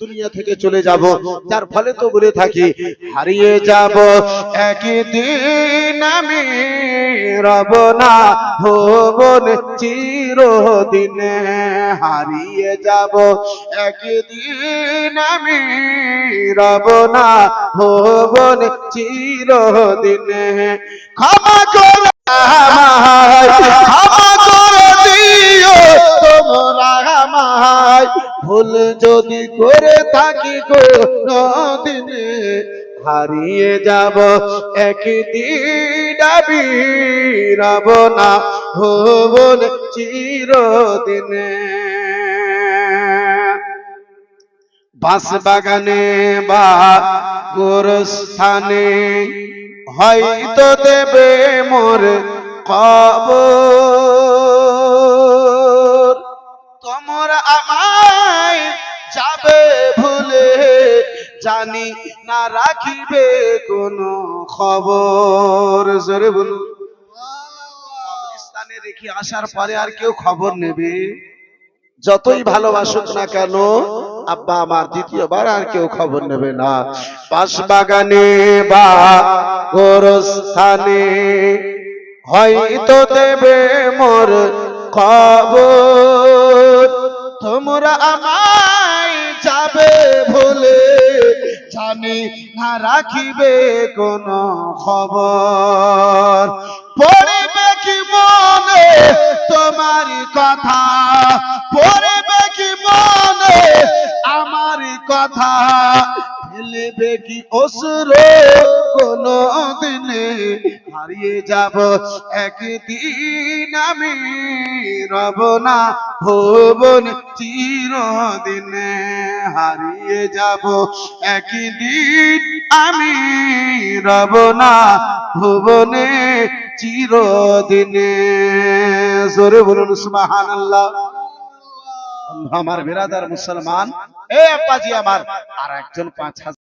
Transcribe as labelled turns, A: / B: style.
A: দুনিয়া থেকে চলে যাব, যার ফলে তো বলে থাকি, হারিয়ে যাব। একদিন আমি রব না, ভবন চিরদিনে হারিয়ে যাব। একদিন আমি রব না, ভবন চিরদিনে ক্ষমা করে ভুল যদি করে থাকি দিনে হারিয়ে যাব একদিন রব না ভুবন চিরদিনে। বাঁশ বাগানে বা গোরস্থানে হয়তো দেবে মোর কবর তোমরা যাবে ভুলে জানি না রাখিবে কোনো খবর। জোরে বলুন। কবরস্থানে রেখে আসার পরে আর কেউ খবর নেবে? যতই ভালোবাসুক না কেন, আব্বা আমার দ্বিতীয়বার আর কেউ খবর নেবে না। পাশ বাগানে বা গোরস্থানে হয়তো দেবে মোর খবর। তোমরা আমায় ভুলে জানি না রাখিবে কোন খবর। পড়িবে কি মনে তোমার কথা? পড়িবে কি মনে আমার কথা? ফেলবে কি অসুর কোন দিনে হারিয়ে যাব। একদিন আমি রব না, ভুবন চিরদিনে হারিয়ে যাব। একদিন আমি রব না, ভুবনে চিরদিনে। জোরে বলুন, সুবহানাল্লাহ। আমার বেরাদার মুসলমান এ আব্বাজি আমার। আর একজন পাঁচ হাজার